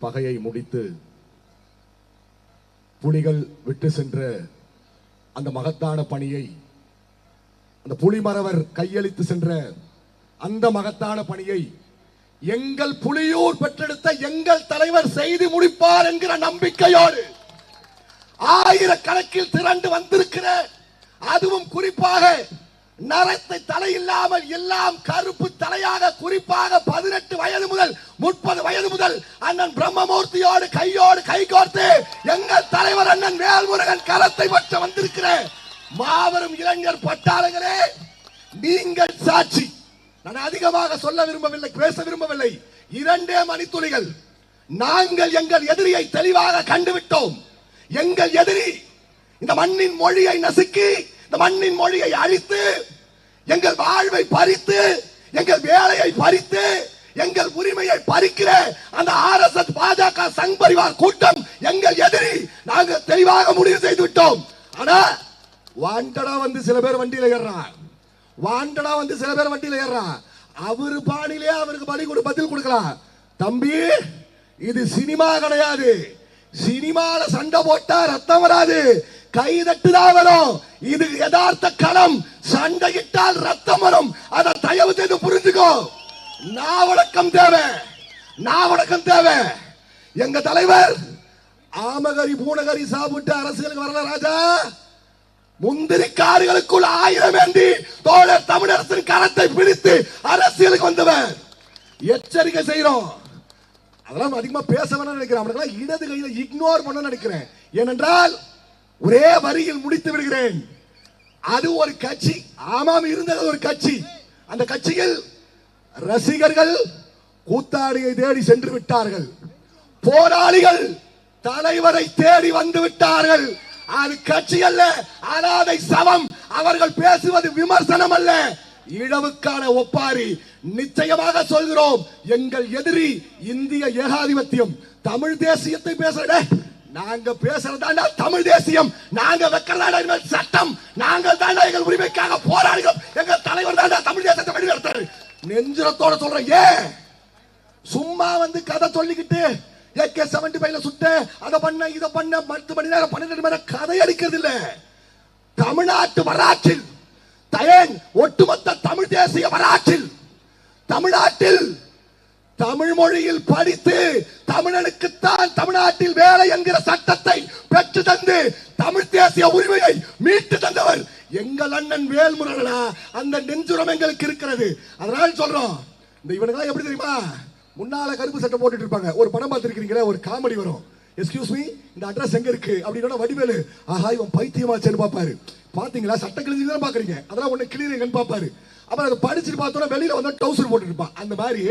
பகையை முடித்து புலிகள் விட்டு சென்ற அந்த மகத்தான பணியை அந்த புலிமறவர் கையளித்து சென்ற அந்த மகத்தான பணியை எங்கள் புலியூர் பெற்றெடுத்த எங்கள் தலைவர் செய்து முடிப்பார் என்கிற நம்பிக்கையோடு ஆயிரக்கணக்கில் திரண்டு வந்திருக்கிற அதுவும் குறிப்பாக நரத்தை தலை இல்லாமல் எல்லாம் கருப்பு தலையாக குறிப்பாக பதினெட்டு வயது முதல் முப்பது வயது முதல் அண்ணன் பிரம்மமூர்த்தியோடு கையோடு கை கோர்த்து எங்கள் தலைவர் அண்ணன் வேல்முருகன் கரத்தை பற்ற வந்திருக்கிற மாபெரும் இளைஞர் பட்டாளங்களே நீங்கள் சாட்சி. நான் அதிகமாக சொல்ல விரும்பவில்லை பேச விரும்பவில்லை. இரண்டே மணித்துளிகள். நாங்கள் எங்கள் எதிரியை தெளிவாக கண்டுவிட்டோம். எங்கள் எதிரி இந்த மண்ணின் மொழியை நசுக்கி இந்த மண்ணின் மொழியை அழித்து எங்கள் வாழ்வை பறித்து எங்கள் வேலையை பறித்து எங்கள் உரிமையை பறிக்கிற அந்த ஆர் எஸ் எஸ் பாஜக சங் பரிவார் கூட்டம் எங்கள் எதிரி. நாங்கள் தெளிவாக முடிவு செய்து விட்டோம் ஆனா வாண்டடா வந்து சில பேர் வண்டியில ஏறுறான். வாண்டடா வந்து சில பேர் வண்டியில ஏறுறான். அவரு பாணியிலே அவருக்கு பலி கொடு பதில் கொடுக்கலாம். தம்பி இது சினிமா கிடையாது. சினிமால சண்டை போட்டா ரத்தம் வராது. கை தட்டுதான் வரும். இது யதார்த்த களம். சண்டையிட்டால் ரத்தம் வரும். அதை தயவு செய்து புரிஞ்சுக்கோ. நாவடக்கம் தேவை. நாவடக்கம் தேவை. எங்க தலைவர் ஆமகரி பூனகரி சாப்பிட்டு அரசியலுக்கு வரல ராஜா. முந்திரி முந்திரிக்காடுகளுக்குள் ஆயிரம் ஏந்தி தோழர் தமிழரசின் கரத்தை பிடித்து அரசியலுக்கு வந்தவர். எச்சரிக்கை செய்யறோம் அதெல்லாம் அதிகமா பேச வேணாம் நினைக்கிறேன். அவனுக்கு இடது கையில இக்னோர் பண்ண நினைக்கிறேன். ஏனென்றால் ஒரே வரியில் முடித்து விடுகிறேன். அது ஒரு கட்சி. ஆமாம் இருந்தது ஒரு கட்சி. அந்த கட்சியில் ரசிகர்கள் கூத்தாடியை தேடி சென்று விட்டார்கள். போராளிகள் தலைவரை தேடி வந்து விட்டார்கள். அது கட்சி அல்ல அனாதை சவம். அவர்கள் பேசுவது விமர்சனம் அல்ல. இழவுக்கான ஒப்பாரி. நிச்சயமாக சொல்கிறோம் எங்கள் எதிரி இந்திய ஏகாதிபத்தியம். தமிழ் தேசியத்தை பேசுற நாங்க பேசுறதாண்டா தமிழ் தேசியம். நாங்க வைக்கிறதாண்டா இனிமேல் சட்டம். நாங்கள் தாண்டா எங்கள் உரிமைக்காக போராடுகிறோம். எங்கள் தலைவர் தாண்டா தமிழ் தேசத்தை வழிநடத்துறாரு. நெஞ்சிரத்தோட சொல்றேன். ஏன் சும்மா வந்து கதை சொல்லிக்கிட்டு ஏகே செவன்டி ஃபைவ்ல சுட்டு அதை பண்ண இதை பண்ண பத்து மணி நேரம் பன்னெண்டு மணி நேரம் கதை அடிக்கிறது இல்ல. தமிழ்நாட்டு வரலாற்றில் தயன் ஒட்டுமொத்த தமிழ் தேசிய வரலாற்றில் தமிழ்நாட்டில் தமிழ் மொழியில் படித்து தமிழனுக்குத்தான் தமிழ்நாட்டில் வேலை என்கிற சட்டத்தை பெற்று தந்து தமிழ் தேசிய உரிமையை மீட்டு தந்தவர் எங்கள் அண்ணன் வேல்முருகனா. அந்த நெஞ்சுரம் எங்களுக்கு இருக்கிறது. அதனால சொல்றோம் இந்த இவனுங்களாம் எப்படி தெரியுமா? முன்னால கருப்பு சட்டை போட்டுட்டு இருப்பாங்க. ஒரு படம் பார்த்திருக்கீங்களா ஒரு காமெடி வரும். எக்ஸ்கியூஸ் மீ இந்த அட்ரஸ் எங்க இருக்கு? அப்படின்னா வடிவேலு. ஆஹா இவன் பைத்தியமாச்சேன்னு பாப்பாரு பாத்தீங்களா? சட்ட கிழிஞ்சு தான் பாக்குறீங்க. அதெல்லாம் ஒண்ணு கிளியரிங்கன்னு பாப்பாரு அப்புறம் அதை படிச்சுட்டு பார்த்தோன்னா வெளியில வந்தா டவுசர் போட்டுருப்பான். அந்த மாதிரி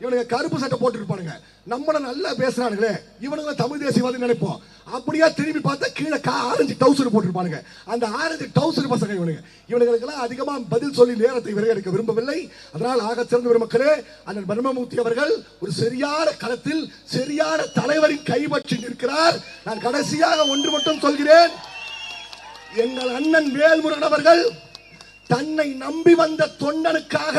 இவனுங்க கருப்பு சட்டை போட்டுருப்பானுங்க. நம்மள நல்லா பேசுறானுங்களே. இவனுங்க தமிழ் தேசியவாதி நினைப்போம். அப்படியா திரும்பி பார்த்தா கீழே கா ஆரஞ்சு டவுசர் போட்டிருப்பானுங்க. அந்த ஆரஞ்சு டவுசர் பசங்க இவனுங்க. இவனுங்களுக்கெல்லாம் அதிகமா பதில் சொல்லி நேரத்தை விரையடிக்க விரும்பவில்லை. அதனால் ஆக சிறந்த மக்களே அண்ணன் பிரம்மமூர்த்தி அவர்கள் ஒரு சரியான களத்தில் சரியான தலைவரின் கைப்பற்றி நிற்கிறார். நான் கடைசியாக ஒன்று மட்டும் சொல்கிறேன். எங்கள் அண்ணன் வேல்முருகன் அவர்கள் தன்னை நம்பி வந்த தொண்டனுக்காக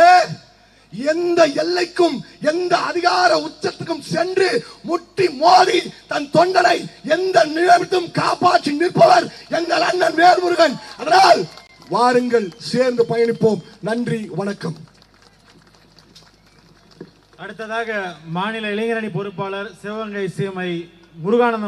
எந்த எல்லைக்கும் எந்த அதிகார உச்சத்துக்கும் சென்று முட்டி மோதி தன் தொண்டனை எந்த நிலவிட்டும் காப்பாற்றி நிற்பவர் எங்கள் அண்ணன் வேல்முருகன். அதனால் வாருங்கள் சேர்ந்து பயணிப்போம். நன்றி வணக்கம். அடுத்ததாக மாநில இளைஞரணி பொறுப்பாளர் சிவகங்கை சீமை முருகானந்தம்